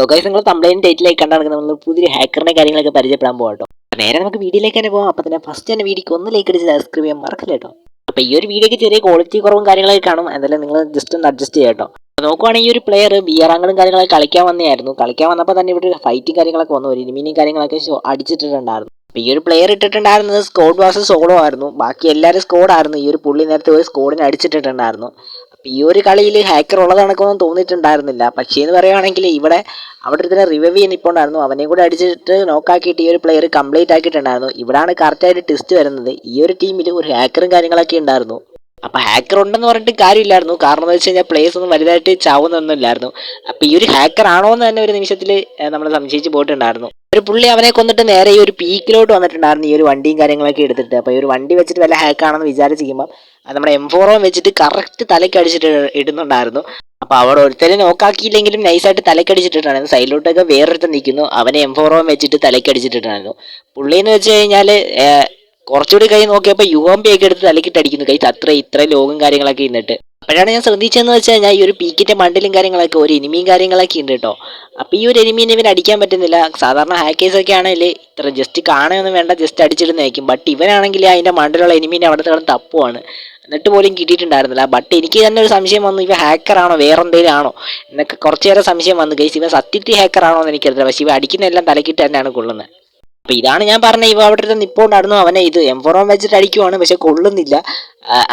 So guys നിങ്ങൾ complaint ഡേറ്റിലേക്ക് കണ്ടാണ് നമ്മൾ പുതിയൊരു ഹാക്കറിനെ കാര്യങ്ങളൊക്കെ പരിചയപ്പെടാൻ പോകട്ടോ നേരെ നമുക്ക് വീഡിയോയിലേക്ക് തന്നെ പോകാം അപ്പോൾ തന്നെ ഫസ്റ്റ് തന്നെ വീഡിയോക്ക് ഒന്ന് ലൈക്ക് അടിച്ച് സബ്സ്ക്രൈബ് ചെയ്യാൻ മറക്കില്ല കേട്ടോ അപ്പോൾ ഈ ഒരു വീഡിയോക്ക് ചെറിയ ക്വാളിറ്റി കുറവും കാര്യങ്ങളൊക്കെ കാണും. എന്തായാലും നിങ്ങൾ ജസ്റ്റ് ഒന്ന് അഡ്ജസ്റ്റ് ചെയ്യാം കേട്ടോ നോക്കുവാണെങ്കിൽ ഈ ഒരു പ്ലെയർ ബിയറാങ്ങളും കാര്യങ്ങളൊക്കെ കളിക്കാൻ വന്നതായിരുന്നു. കളിക്കാൻ വന്നപ്പോൾ തന്നെ ഇവിടെ ഫൈറ്റും കാര്യങ്ങളൊക്കെ വന്നു. ഒരു ഇനിമീനും കാര്യങ്ങളൊക്കെ അടിച്ചിട്ടുണ്ടായിരുന്നു അപ്പോൾ ഈ ഒരു പ്ലെയർ ഇട്ടിട്ടുണ്ടായിരുന്നത് സ്കോഡ് വാസ് സോളോ ആയിരുന്നു. ബാക്കി എല്ലാവരും സ്കോഡായിരുന്നു ഈ ഒരു പുള്ളി നേരത്തെ ഒരു സ്കോഡിനെ അടിച്ചിട്ടിട്ടുണ്ടായിരുന്നു. ഈ ഒരു കളിയിൽ ഹാക്കർ ഉള്ളത് കണക്കൊന്നും തോന്നിയിട്ടുണ്ടായിരുന്നില്ല. പക്ഷേ എന്ന് പറയുകയാണെങ്കിൽ ഇവിടെ അവിടെ ഒരുത്തനെ റിവൈവ് ചെയ്യാൻ ഇപ്പോണ്ടായിരുന്നു അവനെയും കൂടെ അടിച്ചിട്ട് നോക്കാക്കിയിട്ട് ഈ ഒരു പ്ലെയർ കംപ്ലീറ്റ് ആക്കിയിട്ടുണ്ടായിരുന്നു. ഇവിടാണ് കറക്റ്റായിട്ട് ടെസ്റ്റ് വരുന്നത്. ഈ ഒരു ടീമിൽ ഒരു ഹാക്കറും കാര്യങ്ങളൊക്കെ ഉണ്ടായിരുന്നു. അപ്പോൾ ഹാക്കർ ഉണ്ടെന്ന് പറഞ്ഞിട്ട് കാര്യമില്ലായിരുന്നു. കാരണം എന്ന് വെച്ച് കഴിഞ്ഞാൽ പ്ലേസ് ഒന്നും വലുതായിട്ട് ചാവുന്നൊന്നും ഇല്ലായിരുന്നു. അപ്പോൾ ഈ ഒരു ഹാക്കർ ആണോ എന്ന് തന്നെ ഒരു നിമിഷത്തിൽ നമ്മൾ സംശയിച്ച് പോയിട്ടുണ്ടായിരുന്നു. ഒരു പുള്ളി അവനെ കൊന്നിട്ട് നേരെ ഈ ഒരു പീക്കിലോട്ട് വന്നിട്ടുണ്ടായിരുന്നു ഈ ഒരു വണ്ടിയും കാര്യങ്ങളൊക്കെ എടുത്തിട്ട്. അപ്പോൾ ഈ ഒരു വണ്ടി വെച്ചിട്ട് വല്ല ഹാക്ക് ഹാക്കാണെന്ന് വിചാരിച്ചിരിക്കുമ്പോൾ അത് നമ്മുടെ എം ഫോറോം വെച്ചിട്ട് കറക്റ്റ് തലക്കടിച്ചിട്ട് ഇടുന്നുണ്ടായിരുന്നു. അപ്പോൾ അവിടെ ഒരുത്തരെ നോക്കാക്കിയില്ലെങ്കിലും നൈസായിട്ട് തലക്കടിച്ചിട്ടിട്ടാണ് സൈഡിലോട്ടൊക്കെ വേറൊരുത്തൻ നിൽക്കുന്നു. അവനെ എം ഫോറോം വെച്ചിട്ട് തലക്കടിച്ചിട്ടിട്ടായിരുന്നു പുള്ളി എന്ന് വെച്ച് കഴിഞ്ഞാൽ കുറച്ചുകൂടി കൈ നോക്കിയപ്പോൾ യു എം പി ഒക്കെ എടുത്ത് തലക്കിട്ടടിക്കുന്നു കൈ അത്ര ഇത്ര ലോഗും കാര്യങ്ങളൊക്കെ ഇന്നിട്ട് അപ്പോഴാണ് ഞാൻ ശ്രദ്ധിച്ചതെന്ന് വെച്ചാൽ ഞാൻ ഈ ഒരു പീക്കിന്റെ മണ്ടിലും കാര്യങ്ങളൊക്കെ ഒരു എനിമിയും കാര്യങ്ങളൊക്കെ ഉണ്ട് കേട്ടോ. അപ്പോൾ ഈ ഒരു എനിമീനെ ഇവൻ അടിക്കാൻ പറ്റുന്നില്ല. സാധാരണ ഹാക്കേഴ്സൊക്കെ ആണെങ്കിൽ ഇത്ര ജസ്റ്റ് കാണുകയൊന്നും വേണ്ട ജസ്റ്റ് അടിച്ചിടുന്നതായിരിക്കും. ബട്ട് ഇവനാണെങ്കിൽ അതിന്റെ മണ്ടിലുള്ള എനിമീനെ അവിടെ കിടന്ന് തപ്പുവാണ്. എന്നിട്ട് പോലും കിട്ടിയിട്ടുണ്ടായിരുന്നില്ല. ബട്ട് എനിക്ക് തന്നെ ഒരു സംശയം വന്നു ഇവ ഹാക്കറാണോ വേറെ എന്തെങ്കിലും ആണോ? എന്നൊക്കെ കുറച്ചേറെ സംശയം വന്നു. ഗൈസ് ഇവ സത്യത്തിൽ ഹാക്കറാണോ എന്ന് എനിക്കറിയില്ല. പക്ഷേ ഇവ അടിക്കുന്നതെല്ലാം തലക്കിട്ട് തന്നെയാണ് കൊള്ളുന്നത്. അപ്പൊ ഇതാണ് ഞാൻ പറഞ്ഞ ഇവ അവിടെ നിപ്പോണ്ടായിരുന്നു. അവനെ ഇത് എം ഫോറോം വെച്ചിട്ട് അടിക്കുവാണ് പക്ഷെ കൊള്ളുന്നില്ല.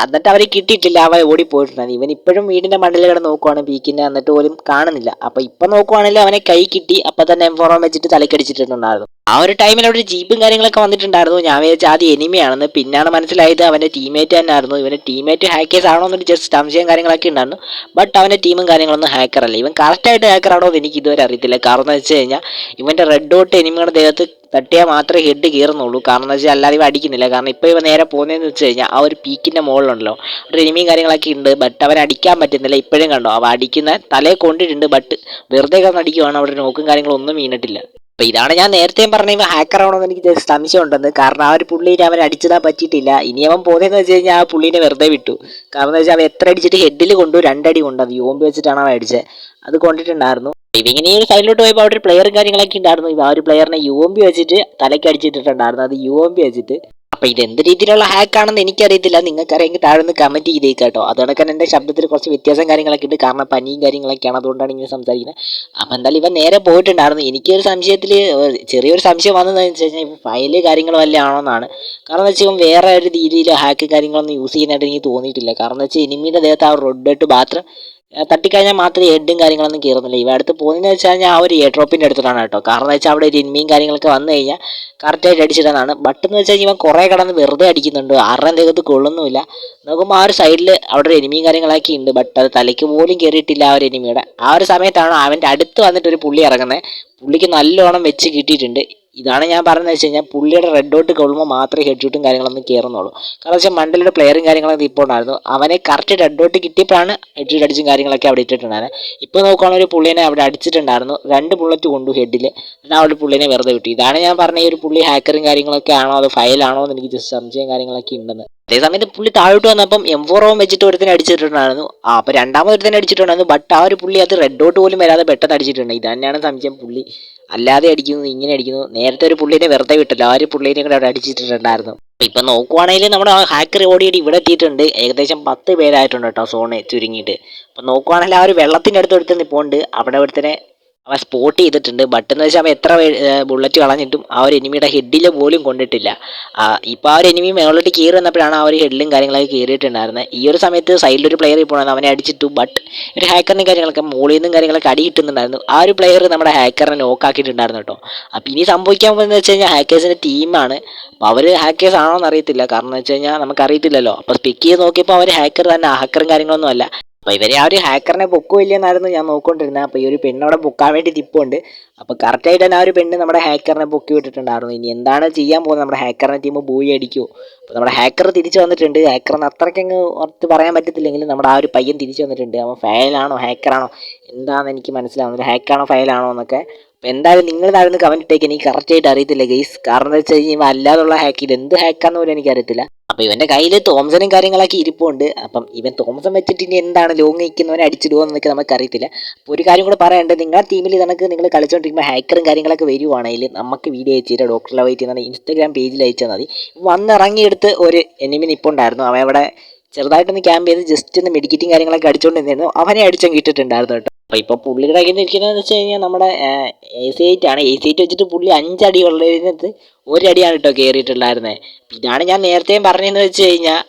എന്നിട്ട് അവരെ കിട്ടിയിട്ടില്ല ഓടി പോയിട്ടുണ്ട് ഇവൻ ഇപ്പോഴും വീടിന്റെ മണ്ടയിൽ കിടന്ന് നോക്കുവാണ് പീക്കിന്റെ എന്നിട്ട് പോലും കാണുന്നില്ല. അപ്പൊ ഇപ്പൊ നോക്കുവാണെങ്കിൽ അവനെ കൈ കിട്ടി അപ്പൊ തന്നെ എം ഫോറോം വെച്ചിട്ട് തലക്കടിച്ചിട്ടുണ്ടായിരുന്നു ആ ഒരു ടൈമിൽ അവിടെ ജീപ്പും കാര്യങ്ങളൊക്കെ വന്നിട്ടുണ്ടായിരുന്നു. ഞാൻ വിചാരിച്ച ആദ്യം എനിമിയാണെന്ന്. പിന്നാണ് മനസ്സിലായത് അവന്റെ ടീമേറ്റ് തന്നെ ആയിരുന്നു ഇവന്റെ ടീമേറ്റ് ഹാക്കേഴ്സ് ആണോ എന്നൊരു ജസ്റ്റ് സംശയം കാര്യങ്ങളൊക്കെ ഉണ്ടായിരുന്നു. ബട്ട് അവന്റെ ടീമും കാര്യങ്ങളൊന്നും ഹാക്കറല്ല ഇവൻ കറക്റ്റായിട്ട് ഹാക്കർ ആണോ എന്ന് എനിക്ക് ഇതുവരെ അറിയത്തില്ല. കാരണം എന്ന് വെച്ച് കഴിഞ്ഞാൽ ഇവന്റെ റെഡ് ഡോട്ട് എനിമിയുടെ ദേഹത്ത് തട്ടിയാൽ മാത്രമേ ഹെഡ് കീറുന്നുള്ളൂ കാരണം എന്ന് വെച്ചാൽ അല്ലാതെ ഇവ അടിക്കുന്നില്ല. കാരണം ഇപ്പോൾ ഇവ നേരെ പോകുന്നതെന്ന് വെച്ച് കഴിഞ്ഞാൽ ആ ഒരു പീക്കിന്റെ മുകളിലുണ്ടല്ലോ. ഒരു എനിമിയും കാര്യങ്ങളൊക്കെ ഉണ്ട്. ബട്ട് അവൻ അടിക്കാൻ പറ്റുന്നില്ല. ഇപ്പോഴും കണ്ടോ? അവ അടിക്കുന്ന തലയെ കൊണ്ടിട്ടുണ്ട്. ബട്ട് വെറുതെ കിടന്ന് അടിക്കുവാണ്. അവിടെ നോക്കും കാര്യങ്ങളൊന്നും വീണിട്ടില്ല. അപ്പൊ ഇതാണ് ഞാൻ നേരത്തെയും പറഞ്ഞ ഇവ ഹാക്കർ ആണോ എന്ന് എനിക്ക് സംശയം ഉണ്ടെന്ന് കാരണം ആ ഒരു പുള്ളിനെ അവൻ അടിച്ചതാ പറ്റിയിട്ടില്ല. ഇനി അവൻ പോകുന്നതെന്ന് വെച്ച് കഴിഞ്ഞാൽ ആ പുള്ളിനെ വെറുതെ വിട്ടു. കാരണം എന്ന് വെച്ചാൽ അവൻ എത്ര അടിച്ചിട്ട് ഹെഡിൽ കൊണ്ടു രണ്ടടി കൊണ്ടു. അത് യോമ്പ് വെച്ചിട്ടാണ് അവൻ അടിച്ചത് അത് കൊണ്ടിട്ടുണ്ടായിരുന്നു. ഇവിങ്ങനെ ഒരു സൈഡിലോട്ട് പോയപ്പോൾ അവിടെ ഒരു പ്ലെയറും കാര്യങ്ങളൊക്കെ ഉണ്ടായിരുന്നു. ഇവ ആ ഒരു പ്ലെയറിനെ യു എം പി വെച്ചിട്ട് തലയ്ക്ക് അടിച്ചിട്ടുണ്ടായിരുന്നു അത് യു എം പി വെച്ചിട്ട്. അപ്പൊ ഇത് എന്ത് രീതിയിലുള്ള ഹാക്ക് ആണെന്ന് എനിക്കറിയത്തില്ല. നിങ്ങൾക്ക് അറിയെങ്കിൽ താഴെ ഒന്ന് കമന്റ് ചെയ്തേക്ക് കേട്ടോ. അതുകൊണ്ടൊക്കെ എന്റെ ശബ്ദത്തിൽ കുറച്ച് വ്യത്യാസം കാര്യങ്ങളൊക്കെ ഉണ്ട്. കാരണം പനിയും കാര്യങ്ങളൊക്കെയാണ് അതുകൊണ്ടാണ് ഇങ്ങനെ സംസാരിക്കുന്നത്. അപ്പൊ എന്തായാലും ഇവ നേരെ പോയിട്ടുണ്ടായിരുന്നു. എനിക്കൊരു സംശയത്തിൽ ചെറിയൊരു സംശയം വന്നതെന്ന് വെച്ച് കഴിഞ്ഞാൽ ഇപ്പോൾ ഫയൽ കാര്യങ്ങളും വല്ല ആണോ എന്നാണ്. കാരണം എന്ന് വെച്ചാൽ വേറെ ഒരു രീതിയിൽ ഹാക്ക് കാര്യങ്ങളൊന്നും യൂസ് ചെയ്യുന്നതായിട്ട് എനിക്ക് തോന്നിയിട്ടില്ല. കാരണം എന്ന് വെച്ചാൽ എനിമിയുടെ ദേഹത്ത് ആ റൊഡ് മാത്രം ആ, തട്ടിക്കഴിഞ്ഞാൽ മാത്രമേ ഹെഡും കാര്യങ്ങളൊന്നും കയറുന്നില്ല. ഇവ അടുത്ത് പോകുന്നതെന്ന് വെച്ചാൽ ഞാൻ ആ ഒരു എയർ ഡ്രോപ്പിന്റെ അടുത്തിട്ടാണ് കേട്ടോ. കാരണം വെച്ചാൽ അവിടെ ഒരു ഇൻമീൻ കാര്യങ്ങളൊക്കെ വന്നു കഴിഞ്ഞാൽ കറക്റ്റായിട്ട് അടിച്ചിട്ടാണ് ബട്ട് എന്ന് വെച്ചാൽ ഇവൻ കുറേ കടന്ന് വെറുതെ അടിക്കുന്നുണ്ട്. ആരുടെ ദേഹത്ത് കൊള്ളുന്നുമില്ല. നോക്കുമ്പോൾ ആ ഒരു സൈഡിൽ അവിടെ ഒരു എനിമിയും കാര്യങ്ങളൊക്കെ ഉണ്ട്. ബട്ട് അത് തലയ്ക്ക് പോലും കയറിയിട്ടില്ല ആ ഒരു എനിമിയുടെ ആ ഒരു സമയത്താണ് അവന്റെ അടുത്ത് വന്നിട്ട് ഒരു പുള്ളി ഇറങ്ങുന്നത്. പുള്ളിക്ക് നല്ലോണം വെച്ച് കിട്ടിയിട്ടുണ്ട്. ഇതാണ് ഞാൻ പറഞ്ഞത് വെച്ച് കഴിഞ്ഞാൽ പുള്ളിയുടെ റെഡ് ഡോട്ട് കൊള്ളുമ്പോൾ മാത്രമേ ഹെഡ് ഷൂട്ടും കാര്യങ്ങളൊന്നും കയറുന്നുള്ളൂ കാരണം വെച്ചാൽ മണ്ടലിയുടെ പ്ലെയറും കാര്യങ്ങളൊക്കെ ഇപ്പോൾ ഉണ്ടായിരുന്നു. അവനെ കറക്റ്റ് റെഡ് ഡോട്ട് കിട്ടിയപ്പോഴാണ് ഹെഡ് ഷൂട്ട് അടിച്ചും കാര്യങ്ങളൊക്കെ അവിടെ ഇട്ടിട്ടുണ്ടായിരുന്നത് ഇപ്പോൾ നോക്കുകയാണെങ്കിൽ പുള്ളിനെ അവിടെ അടിച്ചിട്ടുണ്ടായിരുന്നു. രണ്ട് ബുള്ളറ്റ് കൊണ്ടു ഹെഡിൽ എന്നാൽ അവിടെ പുള്ളിനെ വെറുതെ വിട്ടു. ഇതാണ് ഞാൻ പറഞ്ഞ ഈ ഒരു പുള്ളി ഹാക്കറും കാര്യങ്ങളൊക്കെ ആണോ അതോ ഫയലാണോ എന്ന് എനിക്ക് ജസ്റ്റ് സംശയം കാര്യങ്ങളൊക്കെ ഉണ്ടെന്ന്. അതേ സമയത്ത് പുള്ളി താഴോട്ട് വന്നപ്പം എം ഓം വെച്ചിട്ട് ഒരുത്തിനെ അടിച്ചിട്ടുണ്ടായിരുന്നു. ആ അപ്പോൾ രണ്ടാമത് ഒരുത്തിനെ അടിച്ചിട്ടുണ്ടായിരുന്നു. ബട്ട് ആ ഒരു പുള്ളി അത് റെഡ് ഡോട്ട് പോലും വരാതെ പെട്ടെന്ന് അടിച്ചിട്ടുണ്ട്. ഇത് തന്നെയാണ് സംശയം. പുള്ളി അല്ലാതെ അടിക്കുന്നു ഇങ്ങനെ അടിക്കുന്നു. നേരത്തെ ഒരു പുള്ളിനെ വെറുതെ വിട്ടല്ലോ. ആ ഒരു പുള്ളിനെ കൂടെ അവിടെ അടിച്ചിട്ടുണ്ടായിരുന്നു. ഇപ്പൊ നോക്കുവാണെങ്കിൽ നമ്മുടെ ഹാക്കർ ഓടിയിട്ട് ഇവിടെ എത്തിയിട്ടുണ്ട്. ഏകദേശം പത്ത് പേരായിട്ടുണ്ട് കേട്ടോ സോണ് ചുരുങ്ങിയിട്ട്. അപ്പൊ നോക്കുവാണെങ്കിൽ ആ ഒരു വെള്ളത്തിന്റെ അടുത്ത് എടുത്ത് നിപ്പോണ്ട്. അവിടെ ഒരുത്തനെ അവൻ സ്പോട്ട് ചെയ്തിട്ടുണ്ട്. ബട്ട് എന്ന് വെച്ചാൽ അവൻ എത്ര ബുള്ളറ്റ് കളഞ്ഞിട്ടും ആ ഒരു എനിമിയുടെ ഹെഡിൽ പോലും കൊണ്ടിട്ടില്ല. ഇപ്പോൾ ഇപ്പൊ ആ ഒരു എനിമി മേളിലോട്ട് കയറി വന്നപ്പോഴാണ് ആ ഒരു ഹെഡിലും കാര്യങ്ങളൊക്കെ കയറിയിട്ടുണ്ടായിരുന്നത് ഈ ഒരു സമയത്ത് സൈഡിൽ ഒരു പ്ലെയർ ഇപ്പോൾ അവനെ അടിച്ചിട്ടു. ബട്ട് ഒരു ഹാക്കറിനും കാര്യങ്ങളൊക്കെ മുകളിൽ നിന്നും കാര്യങ്ങളൊക്കെ അടി കിട്ടുന്നുണ്ടായിരുന്നു. ആ ഒരു പ്ലെയർ നമ്മുടെ ഹാക്കറിനെ നോക്കാക്കിയിട്ടുണ്ടായിരുന്നു കേട്ടോ. അപ്പോൾ ഇനി സംഭവിക്കാൻ പോകുന്നത് വെച്ച് കഴിഞ്ഞാൽ ഹാക്കേഴ്സിന്റെ ടീമാണ് അപ്പോൾ അവർ ഹാക്കേഴ്സ് ആണോ എന്ന് അറിയത്തില്ല. കാരണം എന്ന് വെച്ച് കഴിഞ്ഞാൽ നമുക്ക് അറിയത്തില്ലല്ലോ അപ്പോൾ സ്പിക്ക് ചെയ്ത് നോക്കിയപ്പോൾ അവർ ഹാക്കർ തന്നെ ഹാക്കറും കാര്യങ്ങളൊന്നും അല്ല. അപ്പോൾ ഇവരെ ആ ഒരു ഹാക്കറിനെ പൊക്കോ ഇല്ലെന്നായിരുന്നു ഞാൻ നോക്കിക്കൊണ്ടിരുന്നത് അപ്പോൾ ഈ ഒരു പെണ്ണ് അവിടെ പൊക്കാൻ വേണ്ടി തിപ്പുണ്ട് അപ്പോൾ കറക്റ്റായിട്ട് തന്നെ ആ ഒരു പെണ്ണ് നമ്മുടെ ഹാക്കറിനെ പൊക്കി വിട്ടിട്ടുണ്ടായിരുന്നു. ഇനി എന്താണ് ചെയ്യാൻ പോകുന്നത്? നമ്മുടെ ഹാക്കറിനെ ടീം ബൂയി അടിക്കുമോ അപ്പോൾ നമ്മുടെ ഹാക്കർ തിരിച്ചു വന്നിട്ടുണ്ട്. ഹാക്കറിന് അത്രയ്ക്കങ്ങ് ഓർത്ത് പറയാൻ പറ്റത്തില്ലെങ്കിലും നമ്മുടെ ആ ഒരു പയ്യൻ തിരിച്ചു വന്നിട്ടുണ്ട്. അവൻ ഫയലാണോ ഹാക്കറാണോ എന്താണെന്ന് എനിക്ക് മനസ്സിലാവുന്നില്ല. ഹാക്കാണോ ഫയലാണോ എന്നൊക്കെ. അപ്പോൾ എന്തായാലും നിങ്ങൾ താഴെ കമന്റ് ഇട്ടേക്ക്. എനിക്ക് കറക്റ്റായിട്ട് അറിയത്തില്ല ഗെയ്സ് കാരണം എന്താ വെച്ച് കഴിഞ്ഞാൽ അല്ലാതുള്ള ഹാക്ക് ഇത് എന്ത് ഹാക്കാന്ന് പോലും എനിക്ക് അറിയത്തില്ല അപ്പോൾ ഇവന്റെ കയ്യിൽ തോംസനും കാര്യങ്ങളൊക്കെ ഇരിപ്പുണ്ട്. അപ്പം ഇവൻ തോംസൺ വെച്ചിട്ട് ഇനി എന്താണ് ലോങ് നിൽക്കുന്നവനെ അടിച്ചിടുമോ എന്നൊക്കെ നമുക്ക് അറിയത്തില്ല. അപ്പോൾ ഒരു കാര്യം കൂടെ പറയേണ്ടത് നിങ്ങളുടെ ടീമിൽ ഇതണക്ക് നിങ്ങൾ കളിച്ചുകൊണ്ടിരിക്കുമ്പോൾ ഹാക്കറും കാര്യങ്ങളൊക്കെ വരുവാണെങ്കിൽ നമുക്ക് വീഡിയോ അയച്ചു തരാം. ഡോക്ടർ ലവൈറ്റ് എന്നാണ് ഇൻസ്റ്റാഗ്രാം പേജിൽ അയച്ചാൽ മതി. വന്നിറങ്ങിയെടുത്ത് ഒരു എനിമി നിപ്പുണ്ടായിരുന്നു അവൻ അവിടെ ചെറുതായിട്ടൊന്ന് ക്യാമ്പ് ചെയ്ത് ജസ്റ്റ് ഒന്ന് മെഡിക്കറ്റും കാര്യങ്ങളൊക്കെ അടിച്ചുകൊണ്ട് അവനെ അടിച്ചും കിട്ടിയിട്ടുണ്ടായിരുന്നു കേട്ടോ. അപ്പോൾ ഇപ്പോൾ പുള്ളിയുടെ കയ്യിൽ നിൽക്കുന്നതെന്ന് വെച്ച് കഴിഞ്ഞാൽ നമ്മുടെ എ സി എയ്റ്റ് ആണ്. എ സി എയ്റ്റ് വെച്ചിട്ട് പുള്ളി അഞ്ചടി ഉള്ളതിനകത്ത് ഒരടിയാണ് കേട്ടോ കയറിയിട്ടുണ്ടായിരുന്നത് ഇതാണ് ഞാൻ നേരത്തെയും പറഞ്ഞതെന്ന് വെച്ച് കഴിഞ്ഞാൽ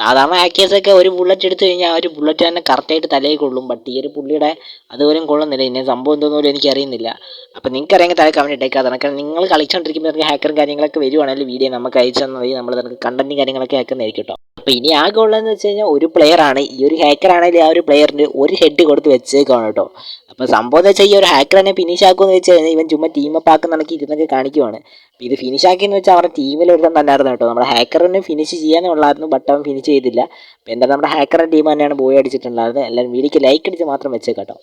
സാധാരണ ആക്ടേഴ്സൊക്കെ ഒരു ബുള്ളറ്റ് എടുത്തു കഴിഞ്ഞാൽ ആ ഒരു ബുള്ളറ്റ് തന്നെ കറക്റ്റായിട്ട് തലയിൽ കൊള്ളും. ബട്ട് ഈ ഒരു പുള്ളിയുടെ അതുപോലും കൊള്ളുന്നില്ല. ഇന്നെ സംഭവം എന്തോന്നും പോലും എനിക്ക് അറിയുന്നില്ല. അപ്പോൾ നിങ്ങൾക്ക് അറിയാമെങ്കിൽ താഴെ കമന്റ് ഇട്ടേക്കാം. അതൊക്കെ നിങ്ങൾ കളിച്ചുകൊണ്ടിരിക്കുമ്പോൾ ഹാക്കറും കാര്യങ്ങളൊക്കെ വരുവാണെങ്കിൽ വീഡിയോ നമുക്ക് അയച്ചു തന്നാൽ നമ്മൾ നമുക്ക് കണ്ടന്റും കാര്യങ്ങളൊക്കെ ആക്കുന്നതായിരിക്കും കേട്ടോ. അപ്പോൾ ഇനി ആകെ ഉള്ളതെന്ന് വെച്ച് കഴിഞ്ഞാൽ ഒരു പ്ലെയർ ആണ്. ഈ ഒരു ഹാക്കർ ആണെങ്കിൽ ആ ഒരു പ്ലെയറിന് ഒരു ഹെഡ് കൊടുത്ത് വെച്ചേക്കാണ് കേട്ടോ. അപ്പോൾ സംഭവം എന്ന് വെച്ചാൽ ഈ ഒരു ഹാക്കർ തന്നെ ഫിനിഷ് ആക്കുമെന്ന് വെച്ച് കഴിഞ്ഞാൽ ഇവൻ ചുമ്മാ ടീം അപ്പ് ആക്കുന്ന കണക്ക് ഇരുന്നൊക്കെ കാണിക്കുവാണ്. ഇത് ഫിനിഷ് ആക്കിയെന്ന് വെച്ചാൽ അവരുടെ ടീമിൽ ഒരുത്തം തന്നെയായിരുന്നു കേട്ടോ. നമ്മുടെ ഹാക്കറിന് ഫിനിഷ് ചെയ്യാനേ ഉള്ളായിരുന്നു ബട്ട് അവൻ ഫിനിഷ് ചെയ്തില്ല. അപ്പോൾ എന്തായാലും നമ്മുടെ ഹാക്കറിന്റെ ടീം തന്നെയാണ് ബോയ് അടിച്ചിട്ടുണ്ടായിരുന്നത്. എല്ലാവരും വീഡിയോക്ക് ലൈക്ക് അടിച്ച് മാത്രം വെച്ചേക്കാം കേട്ടോ.